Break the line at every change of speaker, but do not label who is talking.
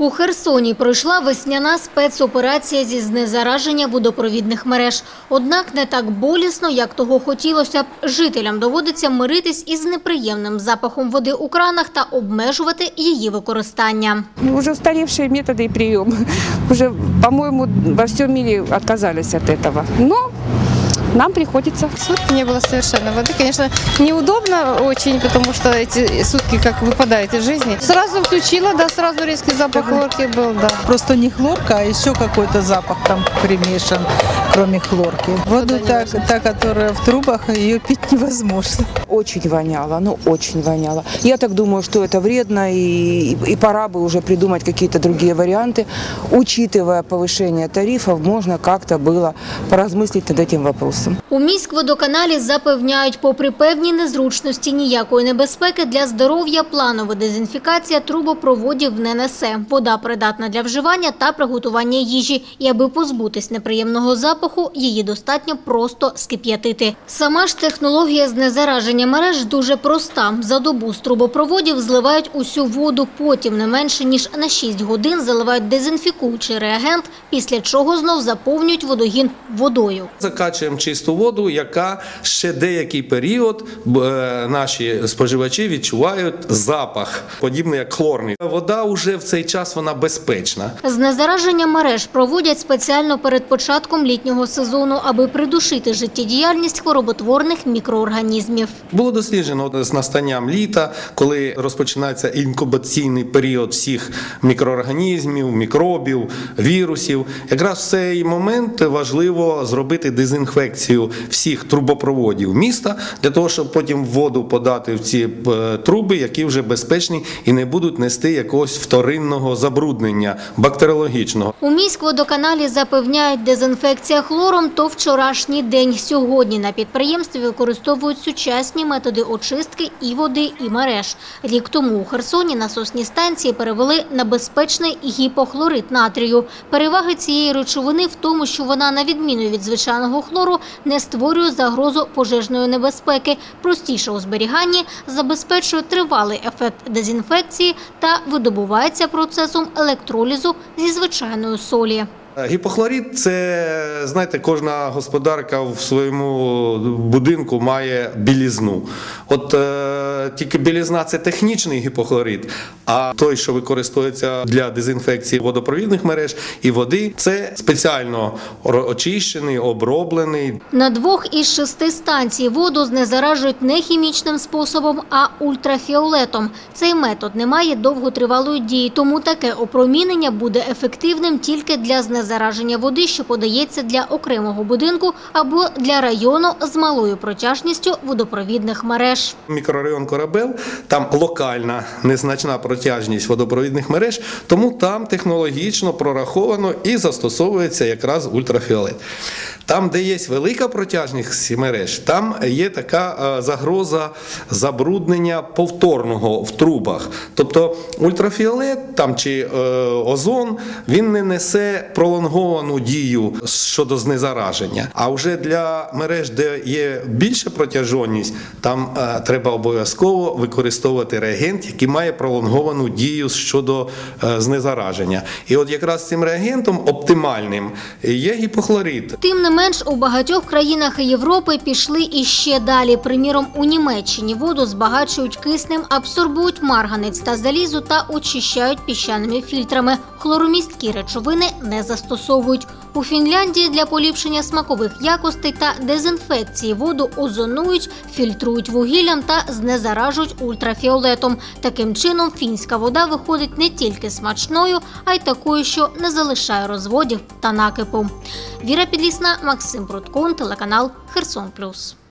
У Херсоні пройшла весняна спецоперація зі знезараження водопровідних мереж. Однак не так болісно, як того хотілося б. Жителям доводиться миритись із неприємним запахом води у кранах та обмежувати її використання.
Ну, Уже устаревшие методы и приемы. Уже, по-моему, во всем мире отказались от этого. Но нам приходится.
Сутки не было совершенно воды. Конечно, неудобно очень, потому что эти сутки как выпадают из жизни. Сразу включила, да, сразу резкий запах хлорки был, да.
Просто не хлорка, а еще какой-то запах там примешан, кроме хлорки. Воду, та, та, которая в трубах, ее пить невозможно.
Очень воняло, ну очень воняло. Я так думаю, что это вредно и, и пора бы уже придумать какие-то другие варианты. Учитывая повышение тарифов, можно как-то было поразмыслить над этим вопросом.
У міськводоканалі запевняють, попри певні незручності, ніякої небезпеки для здоров'я планова дезінфікація трубопроводів не несе. Вода придатна для вживання та приготування їжі. І аби позбутись неприємного запаху, її достатньо просто скип'ятити. Сама ж технологія знезараження мереж дуже проста. За добу з трубопроводів зливають усю воду, потім не менше ніж на 6 годин заливають дезінфікуючий реагент, після чого знов заповнюють водогін водою.
Закачуємо чисту воду, яка ще деякий період е, наші споживачі відчувають запах, подібний як хлорний. Вода вже в цей час вона безпечна.
Знезараження мереж проводять спеціально перед початком літнього сезону, аби придушити життєдіяльність хвороботворних мікроорганізмів.
Було досліджено з настанням літа, коли розпочинається інкубаційний період всіх мікроорганізмів, мікробів, вірусів. Якраз в цей момент важливо зробити дезінфекцію всіх трубопроводів міста для того, щоб потім воду подати в ці е, труби, які вже безпечні і не будуть нести якогось вторинного забруднення бактеріологічного.
У міськводоканалі запевняють, дезінфекція хлором – то вчорашній день. Сьогодні на підприємстві використовують сучасні методи очистки і води, і мереж. Рік тому у Херсоні насосні станції перевели на безпечний гіпохлорид натрію. Переваги цієї речовини в тому, що вона, на відміну від звичайного хлору, не створює загрозу пожежної небезпеки, простіше у зберіганні, забезпечує тривалий ефект дезінфекції та видобувається процесом електролізу зі звичайної солі.
Гіпохлорід це знаєте, кожна господарка в своєму будинку має білізну. От е, тільки білізна це технічний гіпохлорид, а той, що використовується для дезінфекції водопровідних мереж і води, це спеціально очищений, оброблений.
На двох із шести станцій воду знезаражують не хімічним способом, а ультрафіолетом. Цей метод не має довготривалої дії, тому таке опромінення буде ефективним тільки для знезараження води, що подається для окремого будинку або для району з малою протяжністю водопровідних мереж.
Мікрорайон Корабел, там локальна незначна протяжність водопровідних мереж, тому там технологічно прораховано і застосовується якраз ультрафіолет. Там, де є велика протяжність мереж, там є така е, загроза забруднення повторного в трубах. Тобто ультрафіолет там чи е, озон він не несе пролонговану дію щодо знезараження. А вже для мереж, де є більша протяжність, там е, треба обов'язково використовувати реагент, який має пролонговану дію щодо е, знезараження. І от якраз цим реагентом оптимальним є гіпохлорид.
Тим не менш, у багатьох країнах Європи пішли іще далі. Приміром, у Німеччині воду збагачують киснем, абсорбують марганець та залізу та очищають піщаними фільтрами. Хлоромісткі речовини не застосовують. У Фінляндії для поліпшення смакових якостей та дезінфекції воду озонують, фільтрують вугіллям та знезаражують ультрафіолетом. Таким чином, фінська вода виходить не тільки смачною, а й такою, що не залишає розводів та накипу. Віра Підлісна, Максим Пруткун, телеканал Херсон Плюс.